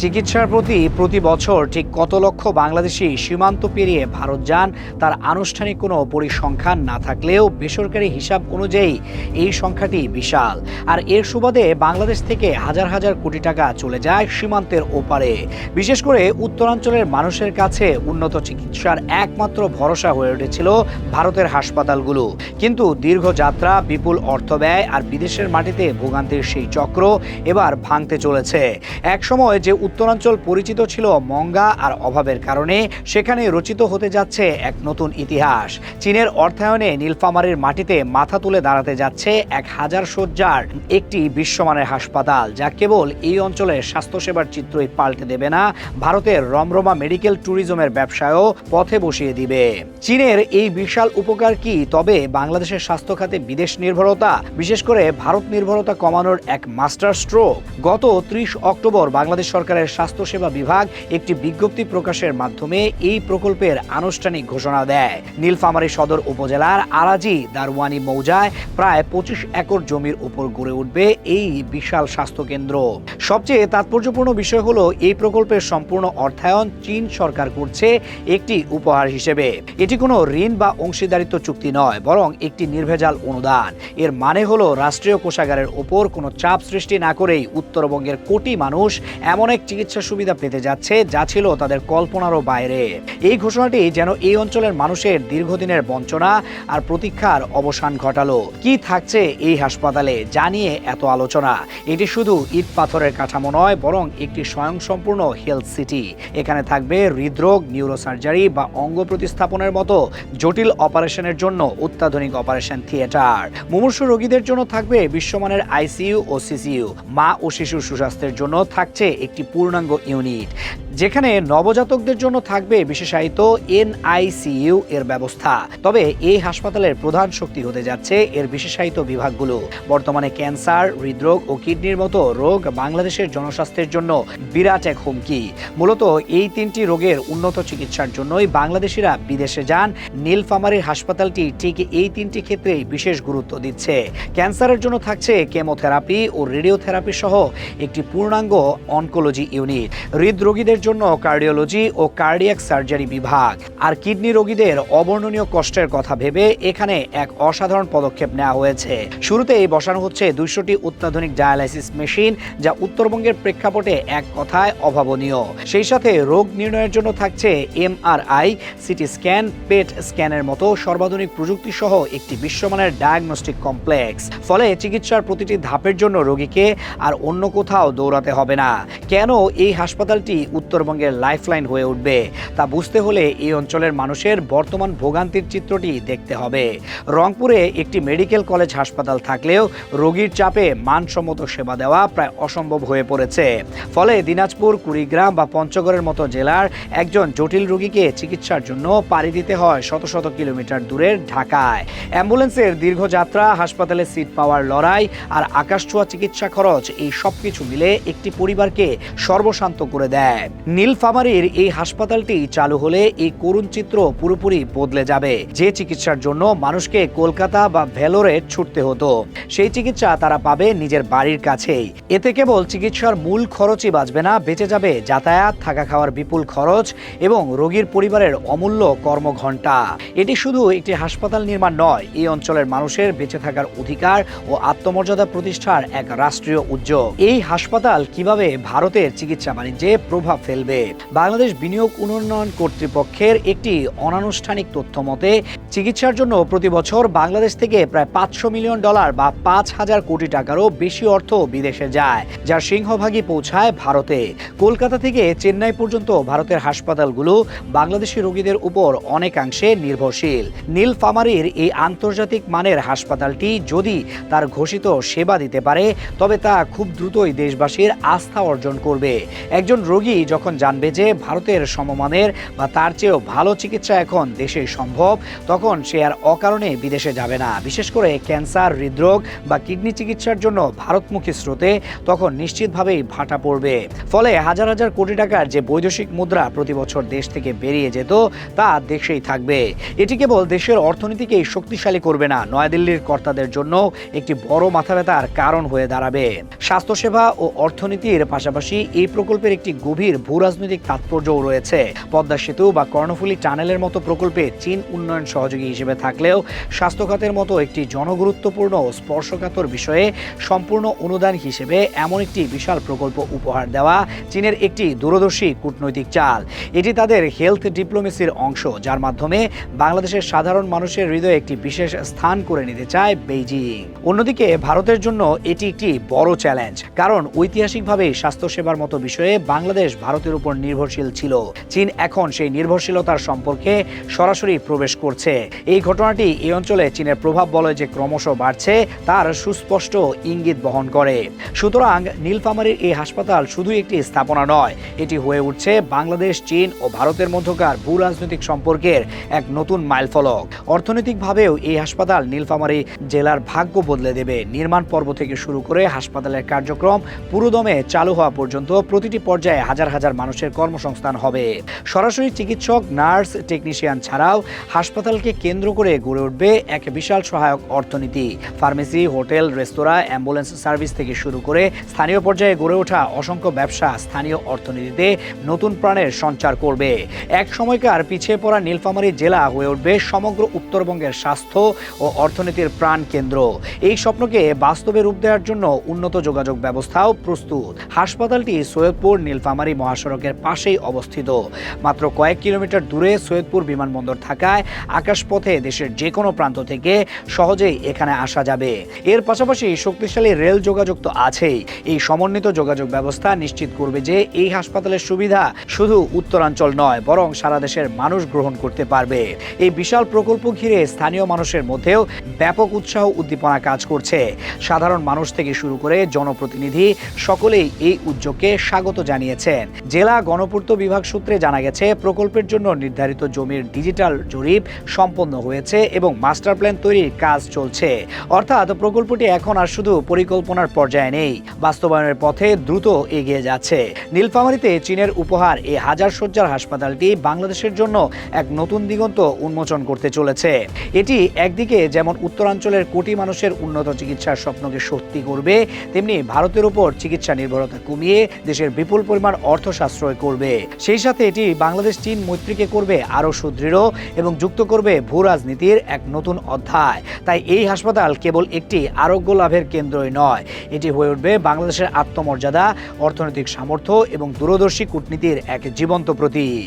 চিকিৎসার প্রতি প্রতি বছর ঠিক কত লক্ষ বাংলাদেশি সীমান্ত পেরিয়ে ভারত যান, তার আনুষ্ঠানিক কোনো পরিসংখ্যান না থাকলেও বেসরকারি হিসাব অনুযায়ী এই সংখ্যাটি বিশাল। আর এর সুবাদে বাংলাদেশ থেকে হাজার হাজার কোটি টাকা চলে যায় সীমান্তের ওপারে। বিশেষ করে উত্তরাঞ্চলের মানুষের কাছে উন্নত চিকিৎসার একমাত্র ভরসা হয়ে উঠেছিল ভারতের হাসপাতালগুলো। কিন্তু দীর্ঘ যাত্রা, বিপুল অর্থ ব্যয় আর বিদেশের মাটিতে ভোগান্তির সেই চক্র এবার ভাঙতে চলেছে। একসময় যে উত্তরাঞ্চল পরিচিত ছিল মঙ্গা আর অভাবের কারণে। সেখানে রচিত হতে যাচ্ছে এক নতুন ইতিহাস। চীনের অর্থায়নে নীলফামারীর মাটিতে মাথা তুলে দাঁড়াতে যাচ্ছে এক হাজার শয্যার একটি বিশ্বমানের হাসপাতাল, যা কেবল এই অঞ্চলের স্বাস্থ্যসেবার চিত্রই পাল্টে দেবে না, ভারতের রমরমা মেডিকেল ট্যুরিজমের ব্যবসায়ও পথে বসিয়ে দিবে। চীনের এই বিশাল উপকার কি? তবে বাংলাদেশের স্বাস্থ্য খাতে বিদেশ নির্ভরতা, বিশেষ করে ভারত নির্ভরতা কমানোর এক মাস্টার স্ট্রোক। গত ত্রিশ অক্টোবর বাংলাদেশ সরকারের স্বাস্থ্যসেবা বিভাগ একটি বিজ্ঞপ্তি প্রকাশের মাধ্যমে এই প্রকল্পের আনুষ্ঠানিক ঘোষণা দেয়। নীলফামারী সদর উপজেলার আরাজি দারওয়ানি মৌজায় প্রায় পঁচিশ একর জমির উপর গড়ে উঠবে এই বিশাল স্বাস্থ্য কেন্দ্র সবচেয়ে তাৎপর্যপূর্ণ বিষয় হলো, এই প্রকল্পের সম্পূর্ণ অর্থায়ন চীন সরকার করছে একটি উপহার হিসেবে। এটি কোনো ঋণ বা অংশীদারিত্ব চুক্তি নয়, বরং একটি নির্ভেজাল অনুদান। এর মানে হলো, রাষ্ট্রীয় কোষাগারের ওপর কোনো চাপ সৃষ্টি না করেই উত্তরবঙ্গের কোটি মানুষ এমন এক চিকিৎসা সুবিধা পেতে যাচ্ছে, যা ছিল তাদের কল্পনারও বাইরে। এই ঘোষণাটি যেন এই অঞ্চলের মানুষের দীর্ঘদিনের বঞ্চনা আর প্রতীক্ষার অবসান ঘটালো। কি থাকছে এই হাসপাতালে জানিয়ে এত আলোচনা? এটি শুধু ইট পাথরের কাঠামো নয়, বরং একটি স্বয়ংসম্পূর্ণ হেলথ সিটি। এখানে থাকবে হৃদরোগ, নিউরোসার্জারি বা অঙ্গ প্রতিস্থাপনের মতো জটিল অপারেশনের জন্য অত্যাধুনিক অপারেশন থিয়েটার। মুমূর্ষু রোগীদের জন্য থাকবে বিশ্বমানের আইসিইউ ও সিসিইউ। মা ও শিশুর সুস্বাস্থ্যের জন্য থাকছে একটি পূর্ণাঙ্গ ইউনিট, যেখানে নবজাতকদের জন্য থাকবে বিশেষায়িত এনআইসিইউ এর ব্যবস্থা। তবে এই হাসপাতালের প্রধান শক্তি হতে যাচ্ছে এর বিশেষায়িত বিভাগগুলো। বর্তমানে ক্যান্সার, হৃদরোগ ও কিডনির মতো রোগ বাংলাদেশের জনস্বাস্থ্যের জন্য বিরাট এক হুমকি। মূলত এই তিনটি রোগের উন্নত চিকিৎসার জন্যই বাংলাদেশিরা বিদেশে যান। নীলফামারীর হাসপাতালটি ঠিক এই তিনটি ক্ষেত্রেই বিশেষ গুরুত্ব দিচ্ছে। ক্যান্সারের জন্য থাকছে কেমোথেরাপি ও রেডিওথেরাপি সহ একটি পূর্ণাঙ্গ অনকোলজি ইউনিট হৃদরোগীদের জন্য কার্ডিওলজি ও কার্ডিয়াক সার্জারি বিভাগ। আর কিডনি রোগীদের অবর্ণনীয় কষ্টের কথা ভেবে এখানে এক অসাধারণ পদক্ষেপ নেওয়া হয়েছে। শুরুতেই বসানো হচ্ছে দুইশোটি অত্যাধুনিক ডায়ালাইসিস মেশিন যা উত্তরবঙ্গের প্রেক্ষাপটে এক কথায় অভাবনীয়। সেই সাথে রোগ নির্ণয়ের জন্য থাকছে এমআরআই, সিটি স্ক্যান, পেট স্ক্যানের মতো সর্বাধুনিক প্রযুক্তি সহ একটি বিশ্বমানের ডায়াগনস্টিক কমপ্লেক্স ফলে চিকিৎসার প্রতিটি ধাপের জন্য রোগীকে আর অন্য কোথাও দৌড়াতে হবে না। কেন এই হাসপাতালটি উত্তরবঙ্গের লাইফলাইন হয়ে উঠবে? তা বুঝতে হলে এই অঞ্চলের মানুষের বর্তমান ভোগান্তির চিত্রটি দেখতে হবে। রংপুরে একটি মেডিকেল কলেজ হাসপাতাল থাকলেও রোগীর চাপে মানসম্মত সেবা দেওয়া প্রায় অসম্ভব হয়ে পড়েছে। ফলে দিনাজপুর, কুড়িগ্রাম বা পঞ্চগড়ের মতো জেলার একজন জটিল রোগীকে চিকিৎসার জন্য পাড়ি দিতে হয় শত শত কিলোমিটার দূরের ঢাকায়। অ্যাম্বুলেন্সের দীর্ঘ যাত্রা, হাসপাতালে সিট পাওয়ার লড়াই আর আকাশছোঁয়া চিকিৎসা খরচ, এই সব কিছু মিলে একটি পরিবারকে সর্বশান্ত করে দেয়। নীলফামারীর এই হাসপাতালটি চালু হলে এই করুণ চিত্র পুরোপুরি বদলে যাবে। যে চিকিৎসার জন্য মানুষকে কলকাতা বা ভেলোরে ছুটতে হতো, সেই চিকিৎসা তারা পাবে নিজের বাড়ির কাছেই। এতে কেবল চিকিৎসার মূল খরচই বাঁচবে না, বেঁচে যাবে যাতায়াত, থাকা খাওয়ার বিপুল খরচ এবং রোগীর পরিবারের অমূল্য কর্মঘণ্টা। এটি শুধু একটি হাসপাতাল নির্মাণ নয়, এই অঞ্চলের মানুষের বেঁচে থাকার অধিকার ও আত্মমর্যাদা প্রতিষ্ঠার এক রাষ্ট্রীয় উদ্যোগ। এই হাসপাতাল কীভাবে ভারতের চিকিৎসা বাণিজ্যে প্রভাব ফেলবে। বাংলাদেশ বিনিয়োগ উন্নয়ন কর্তৃপক্ষের একটি অনানুষ্ঠানিক তথ্য মতে চিকিৎসার জন্য প্রতি বছর বাংলাদেশ থেকে প্রায় পাঁচশো মিলিয়ন ডলার বা পাঁচ হাজার কোটি টাকারও বেশি অর্থ বিদেশে যায়, যার সিংহভাগই পৌঁছায় ভারতে। কলকাতা থেকে চেন্নাই পর্যন্ত ভারতের হাসপাতালগুলো বাংলাদেশি রোগীদের উপর অনেকাংশে নির্ভরশীল। নীলফামারীর এই আন্তর্জাতিক মানের হাসপাতালটি যদি তার ঘোষিত সেবা দিতে পারে, তবে তা খুব দ্রুতই দেশবাসীর আস্থা অর্জন করবে। একজন রোগী যখন জানবে যে ভারতের সমমানের বা তার চেয়েও ভালো চিকিৎসা এখন দেশে সম্ভব, তখন তখন সে আর অকারণে বিদেশে যাবে না। বিশেষ করে ক্যান্সার, হৃদরোগ বা কিডনি চিকিৎসার জন্য ভারতমুখী স্রোতে তখন নিশ্চিতভাবেই ভাটা পড়বে। ফলে হাজার হাজার কোটি টাকার যে বৈদেশিক মুদ্রা প্রতি বছর দেশ থেকে বেরিয়ে যেত, তা দেশেই থাকবে। এটি কেবল দেশের অর্থনীতিকেই শক্তিশালী করবে না, নয়াদিল্লির কর্তাদের জন্য একটি বড় মাথা ব্যথার কারণ হয়ে দাঁড়াবে। স্বাস্থ্যসেবা ও অর্থনীতির পাশাপাশি এই প্রকল্পের একটি গভীর ভূরাজনৈতিক তাৎপর্যও রয়েছে। পদ্মা সেতু বা কর্ণফুলী টানেলের মতো প্রকল্পে চীন উন্নয়ন সহযোগী হিসেবে থাকলেও স্বাস্থ্য খাতের মতো একটি জনগুরুত্বপূর্ণ ও স্পর্শকাতর বিষয়ে সম্পূর্ণ অনুদান হিসেবে এমন একটি বিশাল প্রকল্প উপহার দেওয়া চীনের একটি দূরদর্শী কূটনৈতিক চাল। এটি তাদের হেলথ ডিপ্লোমেসির অংশ, যার মাধ্যমে বাংলাদেশের সাধারণ মানুষের হৃদয়ে একটি বিশেষ স্থান করে নিতে চায় বেইজিং। অন্যদিকে ভারতের জন্য এটি একটি বড় চ্যালেঞ্জ, কারণ ঐতিহাসিকভাবে স্বাস্থ্যসেবার মতো বিষয়ে বাংলাদেশ ভারতের উপর নির্ভরশীল ছিল। চীন এখন সেই নির্ভরশীলতার সম্পর্কে সরাসরি প্রবেশ করছে। এই ঘটনাটি এই অঞ্চলে চীনের প্রভাব বলয় যে ক্রমশ বাড়ছে, তার সুস্পষ্ট ইঙ্গিত বহন করে। সুতরাং নীলফামারীর এই হাসপাতাল শুধু একটি স্থাপনা নয়, এটি হয়ে উঠছে বাংলাদেশ, চীন ও ভারতের মধ্যকার ভূ রাজনৈতিক সম্পর্কের এক নতুন মাইলফলক। অর্থনৈতিকভাবেও এই হাসপাতাল নীলফামারী জেলার ভাগ্য বদলে দেবে। নির্মাণ পর্ব থেকে শুরু করে হাসপাতালের কার্যক্রম পুরোদমে চালু হওয়া পর্যন্ত প্রতিটি পর্যায়ে হাজার হাজার মানুষের কর্মসংস্থান হবে। সরাসরি চিকিৎসক, নার্স, টেকনিশিয়ান ছাড়াও হাসপাতালকে কেন্দ্র করে গড়ে উঠবে এক বিশাল সহায়ক অর্থনীতি। ফার্মেসি, হোটেল, রেস্তোরাঁ, অ্যাম্বুলেন্স সার্ভিস থেকে শুরু করে স্থানীয় পর্যায়ে গড়ে ওঠা অসংখ্য ব্যবসা স্থানীয় অর্থনীতিতে নতুন প্রাণের সঞ্চার করবে। এক সময়কার পিছিয়ে পড়া নীলফামারী জেলা হয়ে উঠবে সমগ্র উত্তরবঙ্গের স্বাস্থ্য ও অর্থনীতির প্রাণ কেন্দ্র। এই স্বপ্নকে বাস্তবে রূপ দেওয়ার জন্য উন্নত যোগাযোগ ব্যবস্থাও প্রস্তুত। হাসপাতালটি সৈয়দপুর নীলফামারী মহাসড়কের পাশেই অবস্থিত। মাত্র কয়েক কিলোমিটার দূরে সৈয়দপুর বিমানবন্দর থাকায় আকাশপথে দেশের যে কোনো প্রান্ত থেকে সহজেই এখানে আসা যাবে। এর পাশাপাশি শক্তিশালী রেল যোগাযোগ তো আছেই। এই সমন্বিত যোগাযোগ ব্যবস্থা নিশ্চিত করবে যে এই হাসপাতালের সুবিধা শুধু উত্তরাঞ্চল নয়, বরং সারা দেশের মানুষ গ্রহণ করতে পারবে। এই বিশাল প্রকল্প ঘিরে স্থানীয় মানুষের মধ্যেও ব্যাপক উৎসাহ উদ্দীপনা কাজ করছে। সাধারণ মানুষ থেকে শুরু করে জনপ্রতিনিধি সকলেই এই উদ্যোগকে স্বাগত জানিয়েছেন। জেলা গণপূর্ত বিভাগ সূত্রে জানা গেছে, প্রকল্পের জন্য নির্ধারিত জমির ডিজিটাল জরিপ সম্পন্ন হয়েছে এবং মাস্টার প্ল্যান তৈরির কাজ চলছে। অর্থাৎ প্রকল্পটি এখন আর শুধু পরিকল্পনার পর্যায়ে নেই, বাস্তবায়নের পথে দ্রুত এগিয়ে যাচ্ছে। নীলফামারীতে চীনের উপহার এই হাজার সজ্জার হাসপাতালটি বাংলাদেশের জন্য এক নতুন দিগন্ত উন্মোচন করতে চলেছে। এটি একদিকে যেমন উত্তরাঞ্চলের কোটি মানুষের উন্নত চিকিৎসার স্বপ্নকে সত্যি করবে, তেমনি ভারতের উপর চিকিৎসা নির্ভরতা কমিয়ে দেশের বিপুল পরিমাণ অর্থ সাশ্রয় করবে। সেই সাথে এটি বাংলাদেশ চীন মৈত্রীকে করবে আরও সুদৃঢ় এবং যুক্ত করবে ভূ রাজনীতির এক নতুন অধ্যায়। তাই এই হাসপাতাল কেবল একটি আরোগ্য লাভের কেন্দ্রই নয়, এটি হয়ে উঠবে বাংলাদেশের আত্মমর্যাদা, অর্থনৈতিক সামর্থ্য এবং দূরদর্শী কূটনীতির এক জীবন্ত প্রতীক।